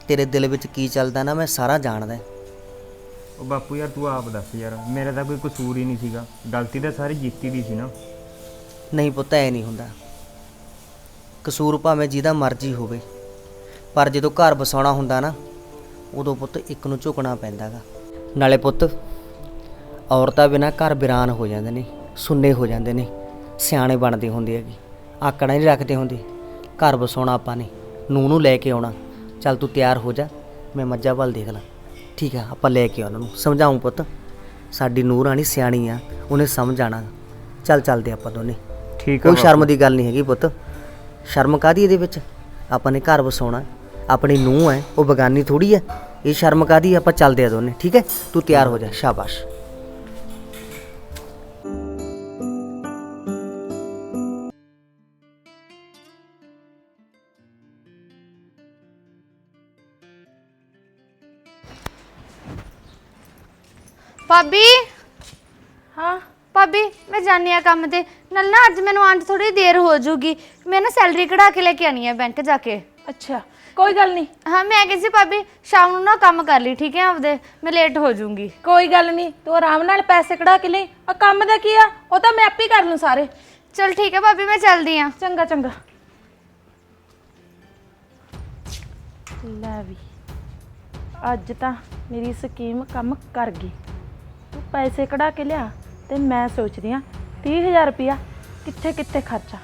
Speaker 8: ਤੇਰੇ ਦਿਲ ਵਿੱਚ ਕੀ ਚੱਲਦਾ ਨਾ ਮੈਂ ਸਾਰਾ ਜਾਣਦਾ।
Speaker 1: ਉਹ ਬਾਪੂ ਯਾਰ ਤੂੰ ਆਪ ਦੱਸ ਯਾਰ ਮੇਰਾ ਤਾਂ ਕੋਈ ਕਸੂਰ ਹੀ ਨਹੀਂ ਸੀਗਾ। ਗਲਤੀ ਤਾਂ ਸਾਰੀ ਜੀਤੀ ਦੀ ਸੀ ਨਾ।
Speaker 8: ਨਹੀਂ ਪੁੱਤ ਐ ਨਹੀਂ ਹੁੰਦਾ। ਕਸੂਰ ਭਾਵੇਂ ਜਿਹਦਾ ਮਰਜ਼ੀ ਹੋਵੇ। ਪਰ ਜਦੋਂ ਘਰ ਬਸਾਉਣਾ ਹੁੰਦਾ ਨਾ ਉਦੋਂ ਪੁੱਤ ਇੱਕ ਨੂੰ ਝੁਕਣਾ ਪੈਂਦਾਗਾ। ਨਾਲੇ ਪੁੱਤ ਔਰਤਾਂ ਬਿਨਾਂ ਘਰ ਬਿਰਾਨ ਹੋ ਜਾਂਦੇ ਨੇ ਸੁੰਨੇ ਹੋ ਜਾਂਦੇ ਨੇ ਸਿਆਣੇ ਬਣਦੇ ਹੁੰਦੇ ਹੈਗੇ ਆਕੜਾ ਨਹੀਂ ਰੱਖਦੇ ਹੁੰਦੇ ਘਰ ਬਸਾਉਣਾ ਆਪਾਂ ਨੇ ਨੂੰ ਨੂੰ ਲੈ ਕੇ ਆਉਣਾ ਚੱਲ ਤੂੰ ਤਿਆਰ ਹੋ ਜਾ ਮੈਂ ਮੱਝਾਂ ਵੱਲ ਦੇਖ ਲਾਂ। ਠੀਕ ਆ ਆਪਾਂ ਲੈ ਕੇ ਉਹਨਾਂ ਨੂੰ ਸਮਝਾਉਂ ਪੁੱਤ ਸਾਡੀ ਨੂੰਹ ਰਾਣੀ ਸਿਆਣੀ ਆ ਉਹਨੇ ਸਮਝ ਆਣਾ ਚੱਲ ਚੱਲਦੇ ਆਪਾਂ ਦੋਨੇ।
Speaker 1: ਠੀਕ ਆ
Speaker 8: ਕੋਈ ਸ਼ਰਮ ਦੀ ਗੱਲ ਨਹੀਂ ਹੈਗੀ ਪੁੱਤ ਸ਼ਰਮ ਕਾਦੀ ਇਹਦੇ ਵਿੱਚ? ਆਪਾਂ ਨੇ ਘਰ ਵਸਾਉਣਾ ਆਪਣੀ ਨੂੰਹ ਹੈ ਉਹ ਬਗਾਨੀ ਥੋੜੀ ਹੈ ਇਹ ਸ਼ਰਮ ਕਾਦੀ ਆਪਾਂ ਚੱਲਦੇ ਆ ਦੋਨੇ ਠੀਕ ਹੈ? ਤੂੰ ਤਿਆਰ ਹੋ ਜਾ ਸ਼ਾਬਾਸ਼।
Speaker 5: ਭਾਬੀ?
Speaker 7: ਹਾਂ?
Speaker 5: ਭਾਬੀ ਮੈਂ ਜਾਣੀ ਆ ਕੰਮ ਤੇ। ਨਾਲ ਨਾ ਅੱਜ ਮੈਨੂੰ 'ਚ ਥੋੜੀ ਦੇਰ ਹੋ ਜੂਗੀ। ਮੈਂ ਨਾ ਸੈਲਰੀ ਕਢਾ ਕੇ ਲੈ ਕੇ ਆਣੀ ਆ ਬੈਂਕ ਜਾ ਕੇ।
Speaker 7: ਅੱਛਾ ਕੋਈ ਗੱਲ ਨਹੀਂ।
Speaker 5: ਹਾਂ ਮੈਂ ਕਹਿੰਦੀ ਸੀ ਭਾਬੀ ਸ਼ਾਮ ਨੂੰ ਨਾ ਕੰਮ ਕਰ ਲਈ ਠੀਕ ਹੈ ਆਪਦੇ। ਮੈਂ ਲੇਟ ਹੋ ਜਾਊਂਗੀ
Speaker 7: ਕੋਈ ਗੱਲ ਨਹੀਂ ਤੂੰ ਆਰਾਮ ਨਾਲ ਪੈਸੇ ਕਢਾ ਕੇ ਲਈ ਆ ਕੰਮ ਦਾ ਕੀ ਆ? ਉਹ ਤਾਂ ਮੈਂ ਆਪੇ ਹੀ ਕਰ ਲੂੰ ਸਾਰੇ।
Speaker 5: ਚਲ ਠੀਕ ਹੈ ਭਾਬੀ ਮੈਂ ਚੱਲਦੀ ਆ
Speaker 7: ਚੰਗਾ ਚੰਗਾ। ਲੈ ਵੀ ਅੱਜ ਤਾਂ ਮੇਰੀ ਸਕੀਮ ਕੰਮ ਕਰ ਗਈ। ਪੈਸੇ ਕਢਾ ਕੇ ਲਿਆ ਤੇ ਮੈਂ ਸੋਚਦੀ ਆ 30000 ਰੁਪਇਆ ਕਿੱਥੇ ਕਿੱਥੇ ਖਰਚਾ।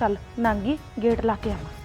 Speaker 7: ਚੱਲ ਨਾਂਗੀ, ਗੇਟ ਲਾ ਕੇ ਆਵਾਂ।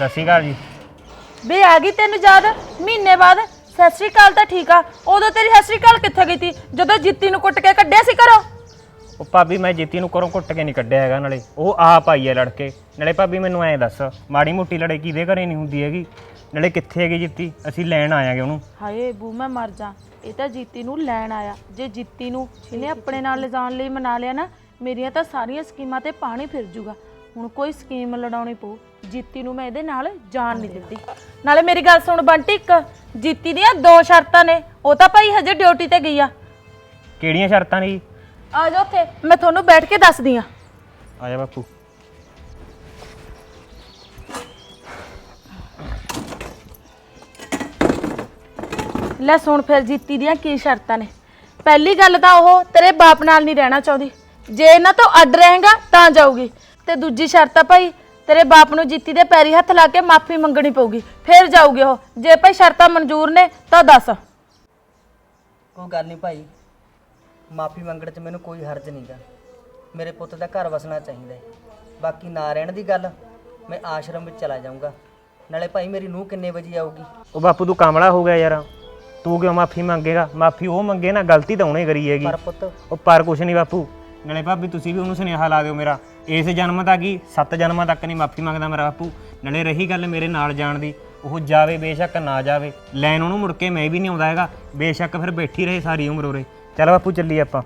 Speaker 1: ਸਤਿ ਸ਼੍ਰੀ ਅਕਾਲ ਜੀ।
Speaker 7: ਬੇ ਆ ਗਈ ਤੈਨੂੰ ਯਾਦ? ਮਹੀਨੇ ਬਾਅਦ? ਸਤਿ ਸ੍ਰੀ ਅਕਾਲ ਤਾਂ ਠੀਕ ਆ। ਉਦੋਂ ਤੇਰੀ ਸਤਿ ਸ੍ਰੀ ਅਕਾਲ ਕਿੱਥੇ ਗਈ ਤੀ ਜਦੋਂ ਜਿੱਤੀ ਨੂੰ ਕੁੱਟ ਕੇ ਕੱਢਿਆ ਸੀ ਘਰੋਂ?
Speaker 1: ਉਹ ਭਾਬੀ ਮੈਂ ਜੀਤੀ ਨੂੰ ਕਰੋਂ ਕੁੱਟ ਕੇ ਨਹੀਂ ਕੱਢਿਆ ਹੈਗਾ ਨਾਲੇ। ਉਹ ਆਪ ਆਈ ਹੈ ਲੜਕੇ। ਨਾਲੇ ਭਾਬੀ ਮੈਨੂੰ ਐਂ ਦੱਸ ਮਾੜੀ ਮੋਟੀ ਲੜਾਈ ਕਿਹਦੇ ਘਰੇ ਨਹੀਂ ਹੁੰਦੀ ਹੈਗੀ? ਨਾਲੇ ਕਿੱਥੇ ਹੈਗੀ ਜੀਤੀ? ਅਸੀਂ ਲੈਣ ਆਇਆਂਗੇ ਉਹਨੂੰ।
Speaker 7: ਹਾਏ ਬੂ ਮੈਂ ਮਰ ਜਾ। ਇਹ ਤਾਂ ਜੀਤੀ ਨੂੰ ਲੈਣ ਆਇਆ। ਜੇ ਜੀਤੀ ਨੂੰ ਇਹਨੇ ਆਪਣੇ ਨਾਲ ਲਿਜਾਣ ਲਈ ਮਨਾ ਲਿਆ ਨਾ ਮੇਰੀਆਂ ਤਾਂ ਸਾਰੀਆਂ ਸਕੀਮਾਂ ਤੇ ਪਾਣੀ ਫਿਰ ਜੂਗਾ। ਹੁਣ ਕੋਈ ਸਕੀਮ ਲੜਾਉਣੀ ਪਊ। ਜੀਤੀ ਨੂੰ ਮੈਂ ਇਹਦੇ ਨਾਲ ਜਾਣ ਨਹੀਂ ਦਿੰਦੀ ਨਾਲੇ ਮੇਰੀ ਗੱਲ ਸੁਣ ਬੰਟੀ ਇੱਕ ਜੀਤੀ ਦੀਆਂ ਦੋ ਸ਼ਰਤਾਂ ਨੇ ਉਹ ਤਾਂ ਭਾਈ ਹਜੇ ਡਿਊਟੀ ਤੇ ਗਈ ਆ।
Speaker 1: ਕਿਹੜੀਆਂ ਸ਼ਰਤਾਂ ਨੇ ਜੀ?
Speaker 7: ਆ ਜਾ ਉੱਥੇ ਮੈਂ ਤੁਹਾਨੂੰ ਬੈਠ ਕੇ ਦੱਸਦੀ ਆ।
Speaker 1: ਆ ਜਾ ਬਾਪੂ।
Speaker 7: ਲੈ ਸੁਣ ਫਿਰ ਜੀਤੀ ਦੀਆਂ ਕੀ ਸ਼ਰਤਾਂ ਨੇ। ਪਹਿਲੀ ਗੱਲ ਤਾਂ ਉਹ ਤੇਰੇ ਬਾਪ ਨਾਲ ਨਹੀਂ ਰਹਿਣਾ ਚਾਹੁੰਦੀ। ਜੇ ਇਹਨਾਂ ਤੋਂ ਅੱਡ ਰਹੇਗਾ ਤਾਂ ਜਾਊਗੀ। ਤੇ ਦੂਜੀ ਸ਼ਰਤ ਆ ਭਾਈ ਤੇਰੇ ਬਾਪ ਨੂੰ ਜੀਤੀ ਦੇ ਪੈਰੀ ਹੱਥ ਲਾ ਕੇ ਮਾਫੀ ਮੰਗਣੀ ਪਊਗੀ। ਫਿਰ ਜਾਊਗੀ ਉਹ। ਜੇ ਭਾਈ ਸ਼ਰਤਾਂ ਮਨਜ਼ੂਰ ਨੇ ਤਾਂ ਦੱਸ।
Speaker 2: ਕੋਈ ਗੱਲ ਨਹੀਂ ਭਾਈ। ਮਾਫੀ ਮੰਗਣ 'ਚ ਮੈਨੂੰ ਕੋਈ ਹਰਜ ਨਹੀਂਗਾ ਮੇਰੇ ਪੁੱਤ ਦਾ ਘਰ ਵਸਣਾ ਚਾਹੀਦਾ ਹੈ ਬਾਕੀ ਨਾ ਰਹਿਣ ਦੀ ਗੱਲ ਮੈਂ ਆਸ਼ਰਮ ਵਿੱਚ ਚਲਾ ਜਾਊਂਗਾ। ਨਾਲੇ ਭਾਈ ਮੇਰੀ ਨੂੰਹ ਕਿੰਨੇ ਵਜੇ ਆਊਗੀ?
Speaker 1: ਉਹ ਬਾਪੂ ਤੂੰ ਕਾਮਲਾ ਹੋ ਗਿਆ ਯਾਰ। ਤੂੰ ਕਿਉਂ ਮਾਫੀ ਮੰਗੇਗਾ? ਮਾਫੀ ਉਹ ਮੰਗੇ ਨਾ ਗਲਤੀ ਤਾਂ ਉਹਨੇ ਕਰੀ ਹੈਗੀ।
Speaker 2: ਪਰ ਪੁੱਤ
Speaker 1: ਉਹ ਪਰ ਕੁਛ ਨਹੀਂ ਬਾਪੂ। ਨਾਲੇ ਭਾਬੀ, ਤੁਸੀਂ ਵੀ ਉਹਨੂੰ ਸੁਨੇਹਾ ਲਾ ਦਿਓ ਮੇਰਾ। ਇਸ ਜਨਮ ਤੱਕ ਹੀ, ਸੱਤ ਜਨਮਾਂ ਤੱਕ ਨਹੀਂ, ਮਾਫੀ ਮੰਗਦਾ ਮੇਰਾ ਬਾਪੂ। ਨਾਲੇ ਰਹੀ ਗੱਲ ਮੇਰੇ ਨਾਲ ਜਾਣ ਦੀ, ਉਹ ਜਾਵੇ ਬੇਸ਼ੱਕ, ਨਾ ਜਾਵੇ। ਲੈਣ ਉਹਨੂੰ ਮੁੜ ਕੇ ਮੈਂ ਵੀ ਨਹੀਂ ਆਉਂਦਾ ਹੈਗਾ। ਬੇਸ਼ੱਕ ਫਿਰ ਬੈਠੀ ਰਹੇ ਸਾਰੀ ਉਮਰ ਉਰੇ। ਚੱਲ ਬਾਪੂ, ਚੱਲੀਏ ਆਪਾਂ।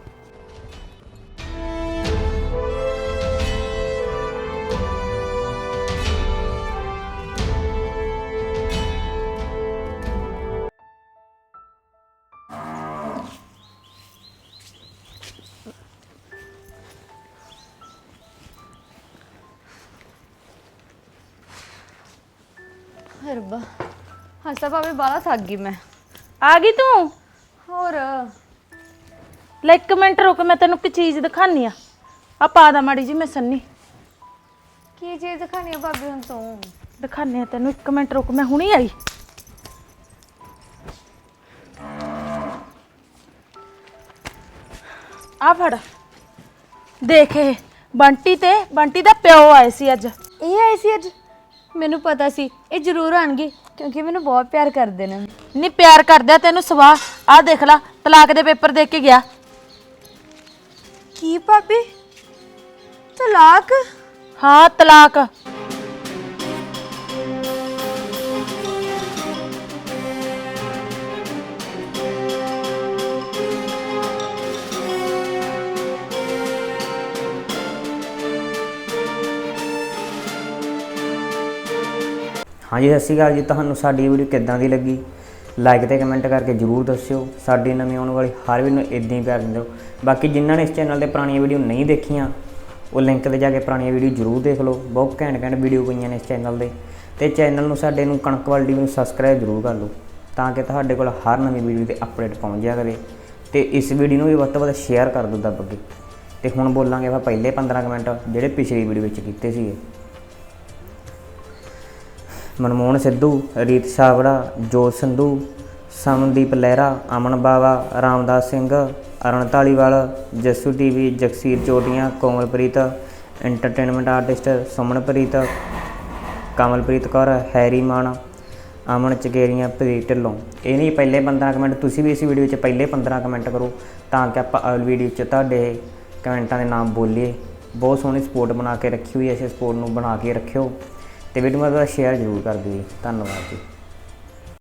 Speaker 5: ਰੱਬਾ ਹੱਸਾ ਭਾਵੇਂ ਬਾਲਾ ਥੱਕ ਗਈ ਮੈਂ।
Speaker 7: ਆ ਗਈ ਤੂੰ?
Speaker 5: ਹੋਰ।
Speaker 7: ਲੈ ਇੱਕ ਮਿੰਟ ਰੁਕ ਮੈਂ ਤੈਨੂੰ ਇੱਕ ਚੀਜ਼ ਦਿਖਾਨੀ ਆ। ਆ ਪਾ ਦਾ ਮਾੜੀ ਜੀ ਮੈਂ ਸੰਨੀ।
Speaker 5: ਕੀ ਚੀਜ਼ ਦਿਖਾਣੀ ਆ ਭਾਬੀ ਹੁਣ ਤੂੰ?
Speaker 7: ਦਿਖਾਨੀ ਆ ਤੈਨੂੰ ਇੱਕ ਮਿੰਟ ਰੁਕ ਮੈਂ ਹੁਣੀ ਆਈ। ਆ ਫੜ। ਦੇਖ ਇਹ ਬੰਟੀ ਤੇ ਬੰਟੀ ਦਾ ਪਿਓ ਆਏ ਸੀ ਅੱਜ।
Speaker 5: ਇਹ ਆਈ ਸੀ ਅੱਜ? ਮੈਨੂੰ ਪਤਾ ਸੀ ਇਹ ਜ਼ਰੂਰ ਆਣਗੇ ਕਿਉਂਕਿ ਮੈਨੂੰ ਬਹੁਤ ਪਿਆਰ ਕਰਦੇ ਨੇ।
Speaker 7: ਨੀ ਪਿਆਰ ਕਰਦਿਆ ਤੈਨੂੰ ਸਵਾ ਆ ਦੇਖ ਲੈ ਤਲਾਕ ਦੇ ਪੇਪਰ ਦੇ ਕੇ ਗਿਆ।
Speaker 5: ਕੀ ਭਾਬੀ? ਤਲਾਕ?
Speaker 7: ਹਾਂ ਤਲਾਕ।
Speaker 1: ਹਾਂਜੀ, ਸਤਿ ਸ਼੍ਰੀ ਅਕਾਲ ਜੀ। ਤੁਹਾਨੂੰ ਸਾਡੀ ਵੀਡੀਓ ਕਿੱਦਾਂ ਦੀ ਲੱਗੀ? ਲਾਈਕ ਤੇ ਕਮੈਂਟ ਕਰਕੇ ਜਰੂਰ ਦੱਸਿਓ। ਸਾਡੀ ਨਵੀਂ ਆਉਣ ਵਾਲੀ ਹਰ ਵੀਡੀਓ ਨੂੰ ਇਦਾਂ ਹੀ ਪਿਆਰ ਦਿੰਦੇ ਬਾਕੀ ਜਿਨ੍ਹਾਂ ਨੇ ਇਸ ਚੈਨਲ ਤੇ ਪੁਰਾਣੀਆਂ ਵੀਡੀਓ ਨਹੀਂ ਦੇਖੀਆਂ, ਉਹ ਲਿੰਕ ਤੇ ਜਾ ਕੇ ਪੁਰਾਣੀਆਂ ਵੀਡੀਓ ਜਰੂਰ ਦੇਖ ਲਓ। ਬਹੁਤ ਘੈਂਟ ਘੈਂਟ ਵੀਡੀਓ ਪਈਆਂ ਨੇ ਇਸ ਚੈਨਲ ਦੇ। ਤੇ ਚੈਨਲ ਨੂੰ ਸਾਡੇ ਨੂੰ ਕਣਕ ਵਾਲੀ ਟੀਵੀ ਨੂੰ ਸਬਸਕ੍ਰਾਈਬ ਜਰੂਰ ਕਰ ਲਓ, ਤਾਂ ਕਿ ਤੁਹਾਡੇ ਕੋਲ ਹਰ ਨਵੀਂ ਵੀਡੀਓ ਤੇ ਅਪਡੇਟ ਪਹੁੰਚ ਜਾ ਕਰੇ। ਤੇ ਇਸ ਵੀਡੀਓ ਨੂੰ ਵੀ ਵੱਧ ਤੋਂ ਵੱਧ ਸ਼ੇਅਰ ਕਰ ਦਿਓ ਦੱਬ ਕੇ ਤੇ ਹੁਣ ਬੋਲਾਂਗੇ ਆਪਾਂ ਪਹਿਲੇ 15 ਕਮੈਂਟ ਜਿਹੜੇ ਪਿਛਲੀ ਵੀਡੀਓ ਵਿੱਚ ਕੀਤੇ ਸੀਗੇ। Manmohan Sidhu, Reet Chhabra Jot Sandhu, Samandeep Lehra, Aman Bawa, Ramdas Singh, Aran Dhaliwal, Jassu TV, Jagsir Chotian Komalpreet entertainment artist Sumanpreet, Kamalpreet Kaur, Harry Maan, Aman Chageriyan Preet Dhillon. ਇਹ ਨਹੀਂ ਪਹਿਲੇ 15 comment ਤੁਸੀਂ ਵੀ ਇਸ video 'ਚ ਪਹਿਲੇ 15 comment ਕਰੋ, ਤਾਂ ਕਿ ਆਪਾਂ ਅਗਲੀ ਵੀਡੀਓ 'ਚ ਤੁਹਾਡੇ ਕਮੈਂਟਾਂ ਦੇ ਨਾਮ ਬੋਲੀਏ। ਬਹੁਤ ਸੋਹਣੀ ਸਪੋਰਟ ਬਣਾ ਕੇ ਰੱਖੀ ਹੋਈ ਹੈ, ਇਸ ਸਪੋਰਟ ਨੂੰ ਬਣਾ ਕੇ ਰੱਖਿਓ। ਤੇ ਵੀਡੀਓ ਨੂੰ ਸ਼ੇਅਰ ਜ਼ਰੂਰ ਕਰ ਦਿਓ ਜੀ। ਧੰਨਵਾਦ ਜੀ।